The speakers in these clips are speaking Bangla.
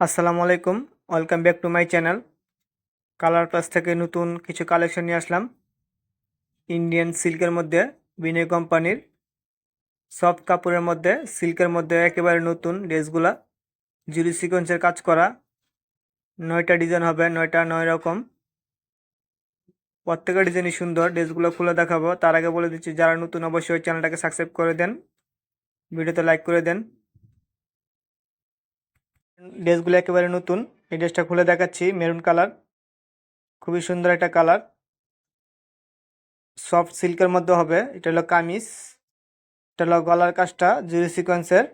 আসসালামু আলাইকুম। Welcome back to my channel colour plus থেকে নতুন কিছু কালেকশন নিয়ে আসলাম। ইন্ডিয়ান সিল্কের মধ্যে বিনয় কোম্পানির সফট কাপড়ের মধ্যে সিল্কের মধ্যে একেবারে নতুন ড্রেসগুলা। জুরি সিকোয়েন্সের কাজ করা। নয়টা ডিজাইন হবে, নয়টা নয় রকম। প্রত্যেকটা ডিজাইনই সুন্দর, ড্রেসগুলো খুলে দেখাবো। তার আগে বলে দিচ্ছি, যারা নতুন অবশ্যই চ্যানেলটাকে সাবস্ক্রাইব করে দেন। ভিডিওতে লাইক করে দেন। ড্রেসগুলো একেবারে নতুন। এই ড্রেসটা খুলে দেখাচ্ছি, মেরুন কালার। খুবই সুন্দর একটা কালার। সফট সিল্কের মধ্যে হবে। এটা হলো কামিজ। এটা হলো গলার কাজটা, জুরি সিকোয়েন্সের।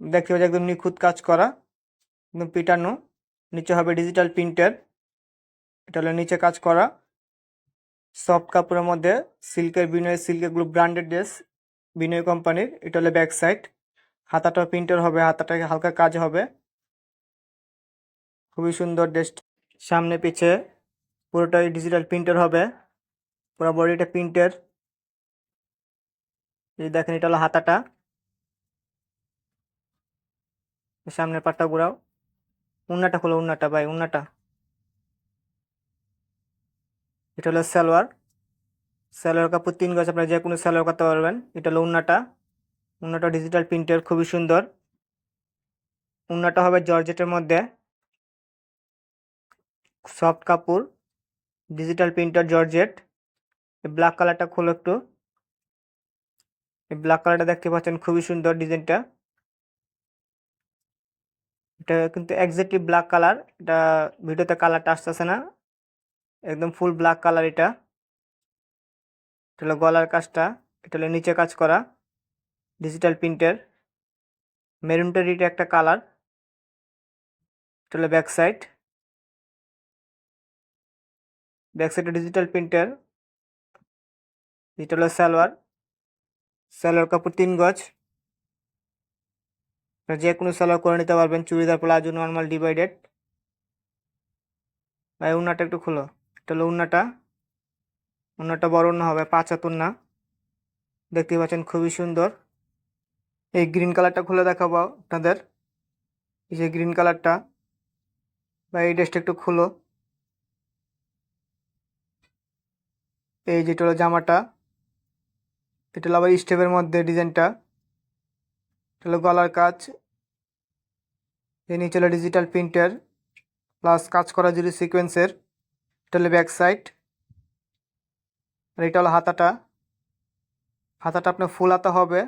দেখতে পাচ্ছি একদম নিখুঁত কাজ করা, একদম পিটানো। নিচে হবে ডিজিটাল প্রিন্টের। এটা হলো নিচে কাজ করা। সফট কাপড়ের মধ্যে সিল্কের বিনয়, সিল্কের গ্রুপ ব্র্যান্ডেড ড্রেস বিনয় কোম্পানির। এটা হলো ব্যাক সাইড। হাতাটা প্রিন্টের হবে, হাতাটাকে হালকা কাজ হবে। খুবই সুন্দর ড্রেস সামনে পিছে পুরোটাই ডিজিটাল প্রিন্টের হবে। পুরো বডিটা প্রিন্টের এই দেখেন, এটা হলো হাতাটা। সামনের পাটটা ঘুরাও। উন্নাটা খোলো, উন্নাটা ভাই, উন্নাটা। এটা হলো সালোয়ার। সালোয়ার কাপড় তিন গজ, আপনারা যে কোনো সালোয়ার করতে পারবেন। এটা হলো উন্নাটা। উন্নাটা ডিজিটাল প্রিন্টের খুবই সুন্দর। উন্নাটা হবে জর্জেটের মধ্যে। সফট কাপড় ডিজিটাল প্রিন্টার জর্জেট। এই ব্ল্যাক কালারটা খোলো একটু। এই ব্ল্যাক কালারটা দেখতে পাচ্ছেন খুবই সুন্দর ডিজাইনটা এটা কিন্তু একজ্যাক্টলি ব্ল্যাক কালার এটা ভিডিওতে কালারটা আসতেছে না। একদম ফুল ব্ল্যাক কালার এটা। এটা হলো গলার কাজটা, এটা হলো নিচে কাজ করা। ডিজিটাল প্রিন্টের মেরুনটার এটা একটা কালার এটা হলো ব্যাক সাইড ব্যাক সাইডে ডিজিটাল প্রিন্টের এটা হলো সালোয়ার সালোয়ার কাপড় তিন গজ। যে কোনো সালোয়ার করে নিতে পারবেন, চুড়িদার প্লাজো নর্মাল ডিভাইডেড ভাই, উন্নাটা একটু খুলো। এটা হলো উন্নাটা। উন্নাটা বড় উন্না হবে, পাঁচ হাত উন্না। দেখতে পাচ্ছেন খুবই সুন্দর। এই গ্রিন কালারটা খুলে দেখাবো আপনাদের। এই যে গ্রিন কালারটা বা এই ড্রেসটা একটু খুলো। এই যেটা হলো জামাটা, এটা হলো আবার স্টেপের মধ্যে ডিজাইনটা এটা হলো গলার কাজ। এই নিচে হলো ডিজিটাল প্রিন্টার প্লাস কাজ করা জুড়ি সিকোয়েন্সের এটা হলো ব্যাক সাইড আর এটা হলো হাতাটা। হাতাটা আপনার ফুল হাতা হবে।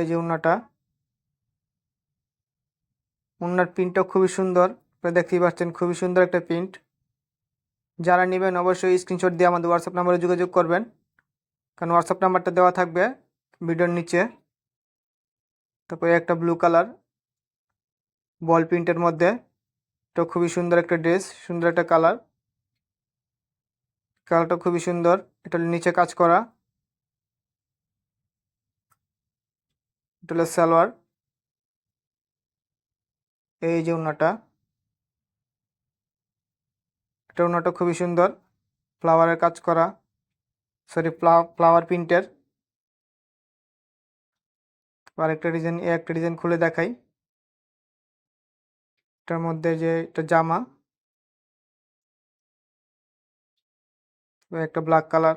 এই যে উন্নাটা। উন্নার প্রিন্টটা খুবই সুন্দর। দেখতেই পাচ্ছেন খুবই সুন্দর একটা প্রিন্ট যারা নেবেন অবশ্যই স্ক্রিনশট দিয়ে আমাদের হোয়াটসঅ্যাপ নাম্বারে যোগাযোগ করবেন। কারণ হোয়াটসঅ্যাপ নাম্বারটা দেওয়া থাকবে ভিডিওর নিচে। তারপরে একটা ব্লু কালার বল প্রিন্টের মধ্যে। এটা খুবই সুন্দর একটা ড্রেস সুন্দর একটা কালার কালারটা খুবই সুন্দর। এটা নিচে কাজ করা। এটা হলো সালোয়ার, এই যে ওনাটা এটা ওনাটা খুবই সুন্দর, ফ্লাওয়ারের কাজ করা সরি ফ্লাওয়ার প্রিন্টের আর একটা ডিজাইন এ একটা ডিজাইন খুলে দেখাই, এটার মধ্যে যে এটা জামা, একটা ব্ল্যাক কালার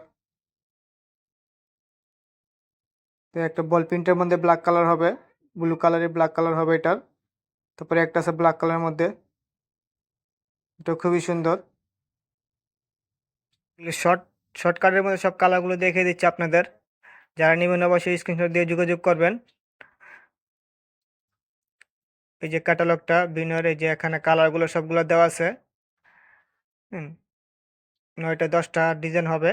তো একটা বল প্রিন্টের মধ্যে ব্ল্যাক কালার হবে ব্লু কালারের ব্ল্যাক কালার হবে এটার। তারপরে একটা আছে ব্ল্যাক কালারের মধ্যে। এটা খুবই সুন্দর। শর্ট শর্টকাটের মধ্যে সব কালারগুলো দেখিয়ে দিচ্ছি আপনাদের। যারা নেবেন অবশ্যই স্ক্রিনশট দিয়ে যোগাযোগ করবেন। এই যে ক্যাটালগটা বিনয়ের এই যে এখানে কালারগুলো সবগুলো দেওয়া আছে। নয়টা দশটা ডিজাইন হবে।